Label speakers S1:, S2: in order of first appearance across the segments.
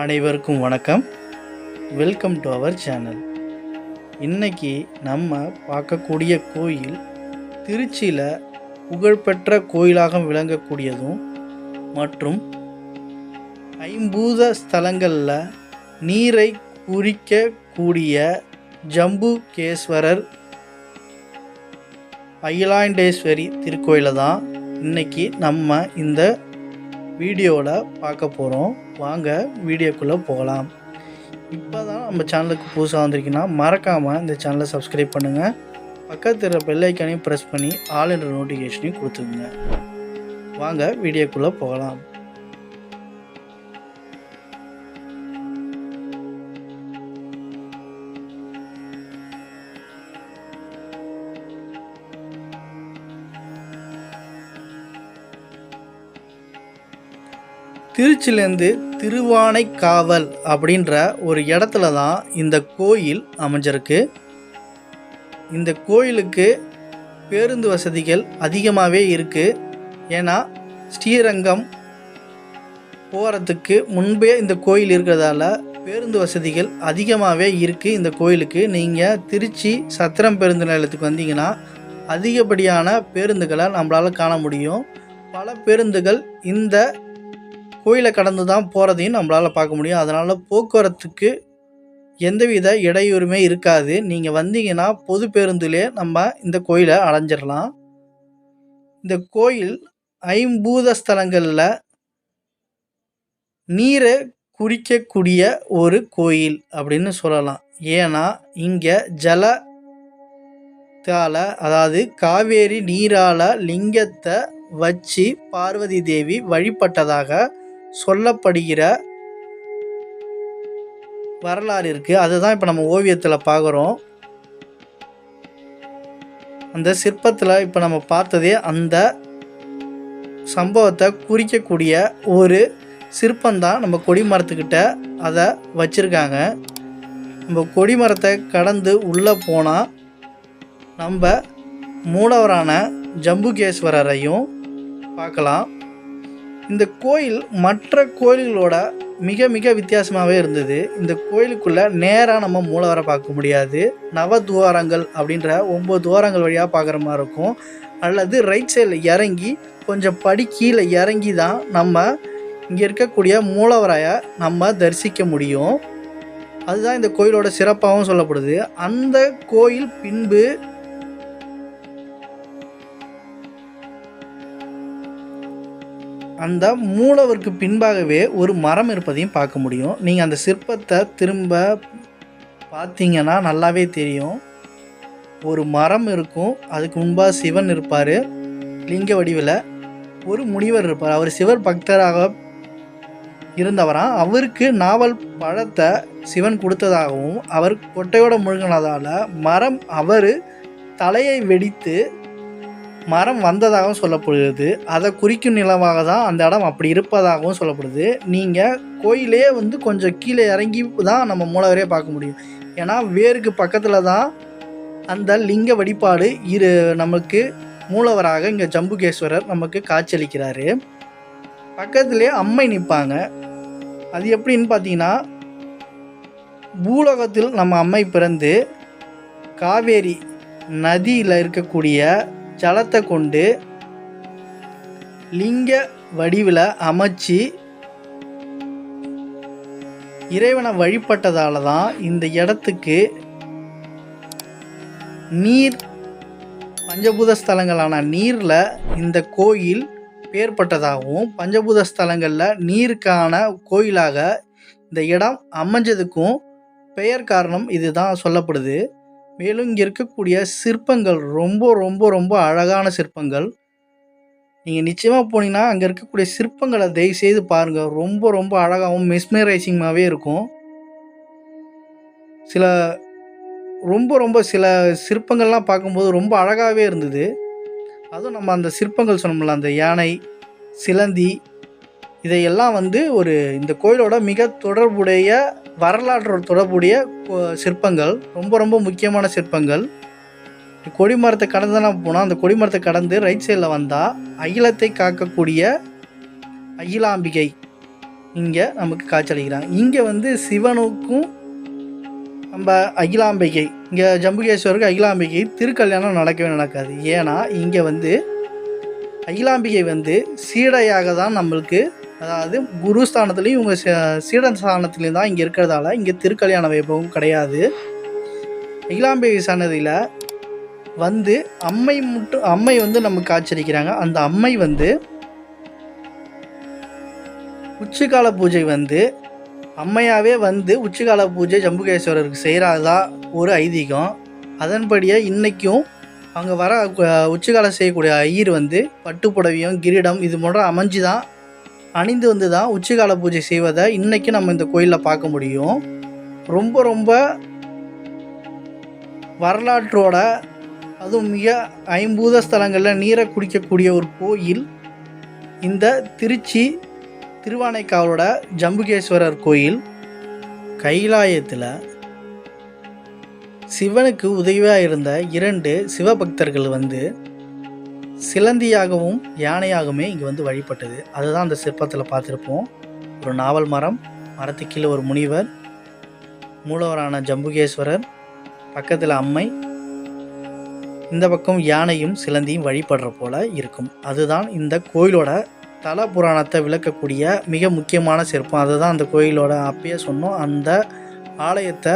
S1: அனைவருக்கும் வணக்கம். Welcome to our channel இன்னைக்கு நம்ம பார்க்கக்கூடிய கோயில் திருச்சியில் புகழ்பெற்ற கோயிலாக விளங்கக்கூடியதும் மற்றும் ஐம்பூத ஸ்தலங்களில் நீரை குறிக்கக்கூடிய ஜம்புகேஸ்வரர் அயிலாண்டேஸ்வரி திருக்கோயிலை தான் இன்னைக்கு நம்ம இந்த வீடியோவில் பார்க்க போகிறோம் வாங்க வீடியோக்குள்ளே போகலாம். இப்போ தான் நம்ம சேனலுக்கு புதுசாக வந்திருக்கீங்கன்னா மறக்காமல் இந்த சேனலை சப்ஸ்கிரைப் பண்ணுங்கள் பக்கத்தில் இருக்கிற பெல் ப்ரெஸ் பண்ணி ஆல் என்ற நோட்டிஃபிகேஷனையும் கொடுத்துருங்க. வாங்க வீடியோக்குள்ளே போகலாம். திருச்சிலேருந்து திருவானைக்காவல் அப்படின்ற ஒரு இடத்துல தான் இந்த கோயில் அமைஞ்சிருக்கு. இந்த கோயிலுக்கு பேருந்து வசதிகள் அதிகமாகவே இருக்குது ஏன்னா ஸ்ரீரங்கம் போகிறதுக்கு முன்பே இந்த கோயில் இருக்கிறதால பேருந்து வசதிகள் அதிகமாகவே இருக்குது இந்த கோயிலுக்கு. நீங்கள் திருச்சி சத்திரம் பேருந்து நிலையத்துக்கு வந்தீங்கன்னா அதிகப்படியான பேருந்துகளை நம்மளால் காண முடியும். பல பேருந்துகள் இந்த கோயிலை கடந்து தான் போகிறதையும் நம்மளால் பார்க்க முடியும். அதனால் போக்குவரத்துக்கு எந்தவித இடையூறுமே இருக்காது. நீங்கள் வந்தீங்கன்னா பொது பேருந்துலே நம்ம இந்த கோயிலை அடைஞ்சிடலாம். இந்த கோயில் ஐம்பூத ஸ்தலங்களில் நீரை குடிக்கக்கூடிய ஒரு கோயில் அப்படின்னு சொல்லலாம். ஏன்னா இங்கே ஜல அதாவது காவேரி நீரால லிங்கத்தை வச்சு பார்வதி தேவி வழிபட்டதாக சொல்லப்படுகிற வரலாறு இருக்குது அதுதான் இப்போ நம்ம ஓவியத்தில் பார்க்குறோம் அந்த சிற்பத்தில் இப்போ நம்ம பார்த்ததே அந்த சம்பவத்தை குறிக்கக்கூடிய ஒரு சிற்பந்தான் நம்ம கொடிமரத்துக்கிட்ட அதை வச்சுருக்காங்க. நம்ம கொடிமரத்தை கடந்து உள்ளே போனால் நம்ம மூலவரான ஜம்புகேஸ்வரரையும் பார்க்கலாம். இந்த கோயில் மற்ற கோயில்களோட மிக மிக வித்தியாசமாகவே இருந்தது. இந்த கோயிலுக்குள்ளே நேராக நம்ம மூலவரை பார்க்க முடியாது. நவ துவாரங்கள் அப்படின்ற ஒம்பது துவாரங்கள் வழியாக பார்க்குற மாதிரி இருக்கும். அல்லது ரைட் சைடில் இறங்கி கொஞ்சம் படி கீழே இறங்கி தான் நம்ம இங்கே இருக்கக்கூடிய மூலவராயை நம்ம தரிசிக்க முடியும். அதுதான் இந்த கோயிலோட சிறப்பாகவும் சொல்லப்படுது. அந்த கோயில் பின்பு அந்த மூலவருக்கு பின்பாகவே ஒரு மரம் இருப்பதையும் பார்க்க முடியும். நீங்கள் அந்த சிற்பத்தை திரும்ப பார்த்தீங்கன்னா நல்லாவே தெரியும். ஒரு மரம் இருக்கும். அதுக்கு முன்பாக சிவன் இருப்பார். லிங்க வடிவில் ஒரு முனிவர் இருப்பார். அவர் சிவர் பக்தராக இருந்தவராம் அவருக்கு நாவல் பழத்தை சிவன் கொடுத்ததாகவும் அவர் கொட்டையோட முழுகினதால் மரம் அவர் தலையை வெடித்து மரம் வந்ததாகவும் சொல்லப்படுகிறது அதை குறிக்கும் நிலமாக தான் அந்த இடம் அப்படி இருப்பதாகவும் சொல்லப்படுது. நீங்கள் கோயிலே வந்து கொஞ்சம் கீழே இறங்கி தான் நம்ம மூலவரே பார்க்க முடியும். ஏன்னா வேருக்கு பக்கத்தில் தான் அந்த லிங்க வழிபாடு இரு நமக்கு மூலவராக இங்கே ஜம்புகேஸ்வரர் நமக்கு காட்சியளிக்கிறாரு. பக்கத்துலேயே அம்மை நிற்பாங்க. அது எப்படின்னு பார்த்தீங்கன்னா பூலோகத்தில் நம்ம அம்மை பிறந்து காவேரி நதியில் இருக்கக்கூடிய ஜலத்தை கொண்டு லிங்க வடிவில் அமைச்சு இறைவனை வழிபட்டதால தான் இந்த இடத்துக்கு நீர் பஞ்சபூத ஸ்தலங்களான நீரில் இந்த கோயில் பேர்பட்டதாகவும் பஞ்சபூத ஸ்தலங்களில் நீருக்கான கோயிலாக இந்த இடம் அமைஞ்சதுக்கும் பெயர் காரணம் இதுதான் சொல்லப்படுது. மேலும் இங்கே இருக்கக்கூடிய சிற்பங்கள் ரொம்ப ரொம்ப ரொம்ப அழகான சிற்பங்கள். நீங்கள் நிச்சயமாக போனீங்கன்னா அங்கே இருக்கக்கூடிய சிற்பங்களை தயவு செய்து பாருங்கள் ரொம்ப ரொம்ப அழகாகவும் மெஸ்மரைசிங்காகவே இருக்கும். சில ரொம்ப ரொம்ப சில சிற்பங்கள்லாம் பார்க்கும்போது ரொம்ப அழகாகவே இருந்தது. அதுவும் நம்ம அந்த சிற்பங்கள் சொன்னோம்ல அந்த யானை சிலந்தி இதையெல்லாம் வந்து ஒரு இந்த கோயிலோட மிக தொடர்புடைய வரலாற்றோட தொடர்புடைய சிற்பங்கள் ரொம்ப ரொம்ப முக்கியமான சிற்பங்கள். கொடிமரத்தை கடந்து தான் போனால் அந்த கொடிமரத்தை கடந்து ரைட் சைடில் வந்தால் அகிலத்தை காக்கக்கூடிய அகிலாம்பிகை இங்கே நமக்கு காட்சியளிக்கிறாங்க. இங்கே வந்து சிவனுக்கும் நம்ம அகிலாம்பிகை இங்கே ஜம்புகேஸ்வருக்கு அகிலாம்பிகை திருக்கல்யாணம் நடக்கவே நடக்காது. ஏன்னா இங்கே வந்து அகிலாம்பிகை வந்து சீடையாக தான் நம்மளுக்கு அதாவது குரு ஸ்தானத்துலேயும் இவங்க சீடன் ஸ்தானத்துலேயும் தான் இங்கே இருக்கிறதால இங்கே திருக்கல்யாண வைபவம் கிடையாது. அகிலாம்பிகை சன்னதியில் வந்து அம்மை மட்டும் அம்மை வந்து நமக்கு ஆச்சரிக்கிறாங்க. அந்த அம்மை வந்து உச்சிக்கால பூஜை வந்து அம்மையாவே வந்து உச்சிக்கால பூஜை ஜம்புகேஸ்வரருக்கு செய்கிறதா ஒரு ஐதீகம். அதன்படியே இன்றைக்கும் அங்கே வர உச்சிகாலம் செய்யக்கூடிய ஐயர் வந்து பட்டுப்புடவையும் கிரீடம் இது போன்ற அமைஞ்சு தான் அணிந்து வந்து தான் உச்சிகால பூஜை செய்வதை இன்னைக்கு நம்ம இந்த கோயிலில் பார்க்க முடியும். ரொம்ப ரொம்ப வரலாற்றோட அதுவும் மிக ஐம்பூத ஸ்தலங்களில் நீரை குடிக்கக்கூடிய ஒரு கோயில். இந்த திருச்சி திருவானைக்காவலோட ஜம்புகேஸ்வரர் கோயில். கைலாயத்தில் சிவனுக்கு உதவியாக இருந்த இரண்டு சிவபக்தர்கள் வந்து சிலந்தியாகவும் யானையாகவுமே இங்கே வந்து வழிபட்டது. அதுதான் அந்த சிற்பத்தில் பார்த்துருப்போம். ஒரு நாவல் மரம் மரத்துக்கு கீழே ஒரு முனிவர் மூலவரான ஜம்புகேஸ்வரர் பக்கத்தில் அம்மை. இந்த பக்கம் யானையும் சிலந்தியும் வழிபடுற போல இருக்கும். அதுதான் இந்த கோயிலோட தல புராணத்தை விளக்கக்கூடிய மிக முக்கியமான சிற்பம். அதுதான் அந்த கோயிலோட அப்பயே சொன்னோம். அந்த ஆலயத்தை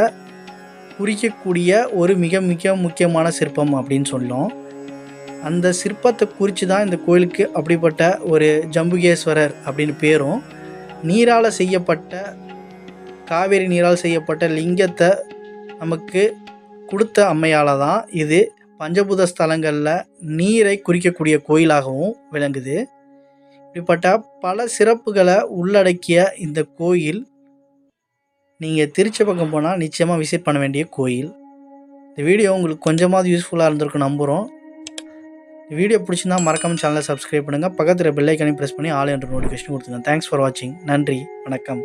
S1: குறிக்கக்கூடிய ஒரு மிக மிக முக்கியமான சிற்பம் அப்படின்னு சொன்னோம் அந்த சிற்பத்தை குறித்து தான் இந்த கோயிலுக்கு அப்படிப்பட்ட ஒரு ஜம்புகேஸ்வரர் அப்படின்னு பேரும். நீரால் செய்யப்பட்ட காவேரி நீரால் செய்யப்பட்ட லிங்கத்தை நமக்கு கொடுத்த அம்மையால் தான் இது பஞ்சபூத ஸ்தலங்களில் நீரை குறிக்கக்கூடிய கோயிலாகவும் விளங்குது. இப்படிப்பட்ட பல சிறப்புகளை உள்ளடக்கிய இந்த கோயில் நீங்கள் திருச்சி பக்கம் போனால் நிச்சயமாக விசிட் பண்ண வேண்டிய கோயில். இந்த வீடியோ உங்களுக்கு கொஞ்சமாவது யூஸ்ஃபுல்லாக இருந்திருக்கும் நம்புகிறோம் வீடியோ பிடிச்சிருந்தா மறக்காம சேனலை சப்ஸ்கிரைப் பண்ணுங்கள் பக்கத்தில் பெல்லைக்கனையும் ப்ரெஸ் பண்ணி ஆல் என்ற நோட்டிஃபிகேஷன் கொடுத்துருங்க. தேங்க்ஸ் ஃபார் வாட்சிங் நன்றி. வணக்கம்.